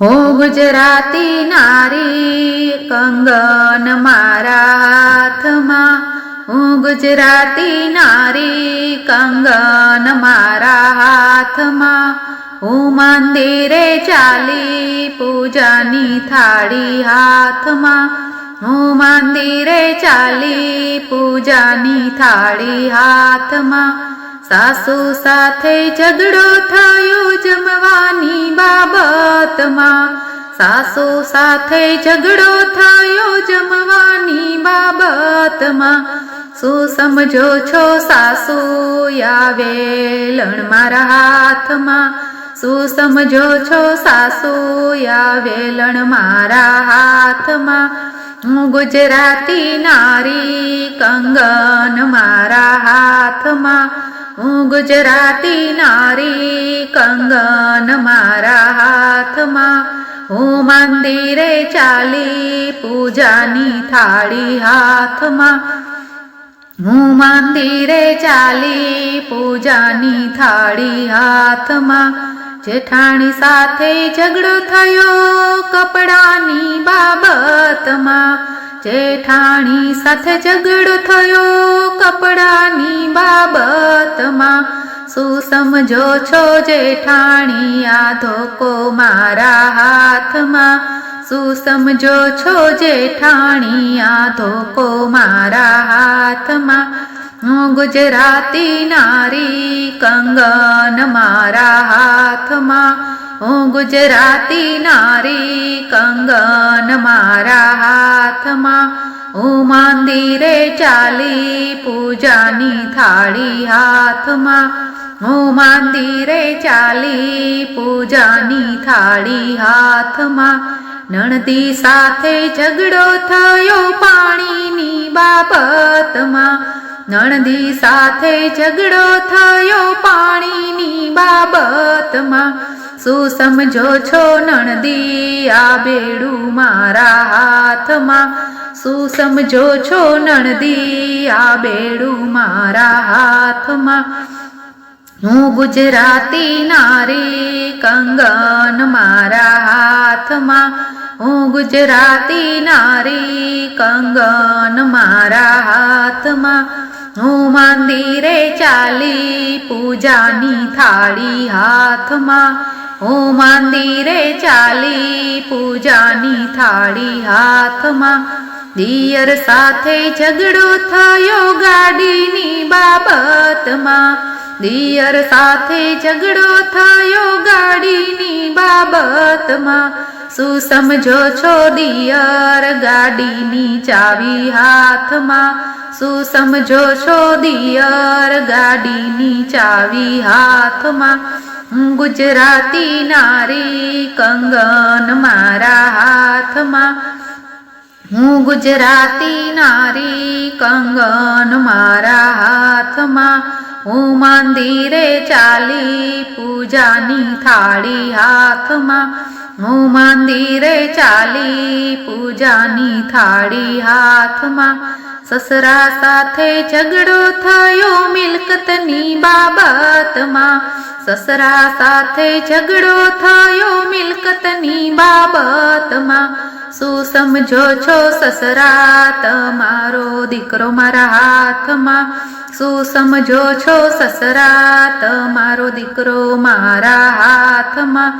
હું ગુજરાતી નારી, કંગન મારા હાથમાં. હું ગુજરાતી નારી, કંગન મારા હાથમાં. હું મંદિરે ચાલી પૂજાની થાળી હાથમાં. હું મંદિરે ચાલી પૂજાની થાળી હાથમાં. સાસુ સાથે ઝઘડો થયો જમવાની બાબતમાં. સાસુ સાથે ઝઘડો થયો જમવાની બાબતમાં. શું સમજો છો સાસુ આવે લણ મારા હાથમાં. શું સમજો છો સાસુ આવે લણ મારા હાથમાં. હું ગુજરાતી નારી કંગન મારા હાથમાં હું ગુજરાતી નારી કંગન મારા હાથમાં હું મંદિરે ચાલી પૂજાની થાળી હાથમાં હું મંદિરે ચાલી પૂજાની થાળી હાથમાં જેઠાણી સાથે ઝઘડો થયો કપડાની બાબતમાં. જેઠાણી સાથે ઝઘડો થયો કપડાની બાબતમાં. શું સમજો છો જેઠાણી આ ધોકો મારા હાથમાં? શું સમજો છો જેઠાણી આ ધોકો મારા હાથમાં? હું ગુજરાતી નારી કંગન મારા હાથમાં હું ગુજરાતી નારી કંગન મારા હાથમાં હું મંદિરે ચાલી પૂજાની થાળી હાથમાં હું મંદિરે ચાલી પૂજાની થાળી હાથમાં નણદી સાથે ઝઘડો થયો પાણીની બાબતમાં નણદી સાથે ઝઘડો થયો પાણીની બાબતમાં. શું સમજો છો નણદી, આ બેડું મારા હાથમાં? શું સમજો છો નણદી, આ બેડું મારા હાથમાં? હું ગુજરાતી નારી, કંગન મારા હાથમાં. હું ગુજરાતી નારી, કંગન મારા હું મંદિરે ચાલી પૂજાની થાળી હાથમાં. હું મંદિરે ચાલી પૂજાની થાળી હાથમાં. દિયર સાથે ઝઘડો થયો ગાડીની બાબતમાં. દિયર સાથે ઝઘડો થયો ગાડીની બાબતમાં. શું સમજો છો દિયર ગાડીની ચાવી હાથમાં? શું સમજો છો દિયર ગાડીની ચાવી હાથમાં. ગુજરાતી નારી કંગન મારા હાથમાં. હું ગુજરાતી નારી કંગન મારા હાથમાં. હું મંદિરે ચાલી પૂજાની થાળી હાથમાં. હું મંદિરે ચાલી પૂજાની થાળી હાથમાં. સસરા સાથે ઝઘડો થયો, મિલકતની બાબતમાં. સસરા સાથે ઝઘડો થયો, મિલકતની બાબતમાં. શું સમજો છો સસરા તમારો દીકરો મારા હાથમાં? શું સમજો છો સસરા તમારો દીકરો મારા હાથમાં?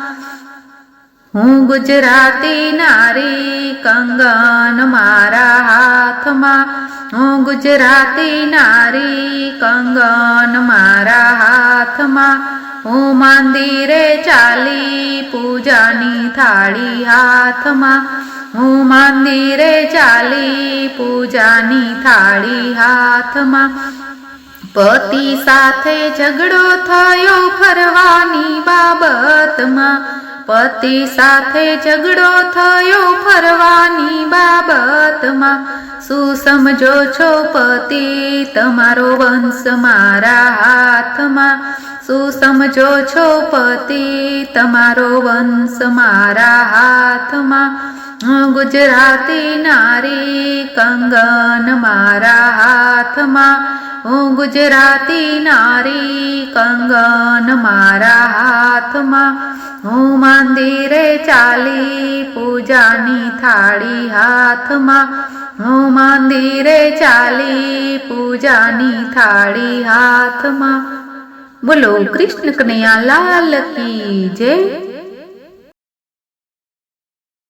હું ગુજરાતી નારી કંગન મારા હાથમાં. હું ગુજરાતી નારી કંગન મારા હાથમાં. હું મંદિરે ચાલી પૂજાની થાળી હાથમાં. હું મંદિરે ચાલી પૂજાની થાળી હાથમાં. પતિ સાથે ઝઘડો થયો ફરવાની બાબતમાં. પતિ સાથે ઝઘડો થયો ફરવાની બાબતમાં. શું સમજો છો પતિ, તમારો વંશ મારા હાથમાં? શું સમજો છો પતિ, તમારો વંશ મારા હાથમાં? હું ગુજરાતી નારી, કંગન મારા હાથમાં. હું ગુજરાતી નારી, કંગન મારા હાથમાં હું મંદિરે ચાલી, પૂજાની થાળી હાથમાં. હું મંદિરે ચાલી, પૂજાની થાળી હાથમાં. બોલો, કૃષ્ણ કનૈયા, લાલ કી જય.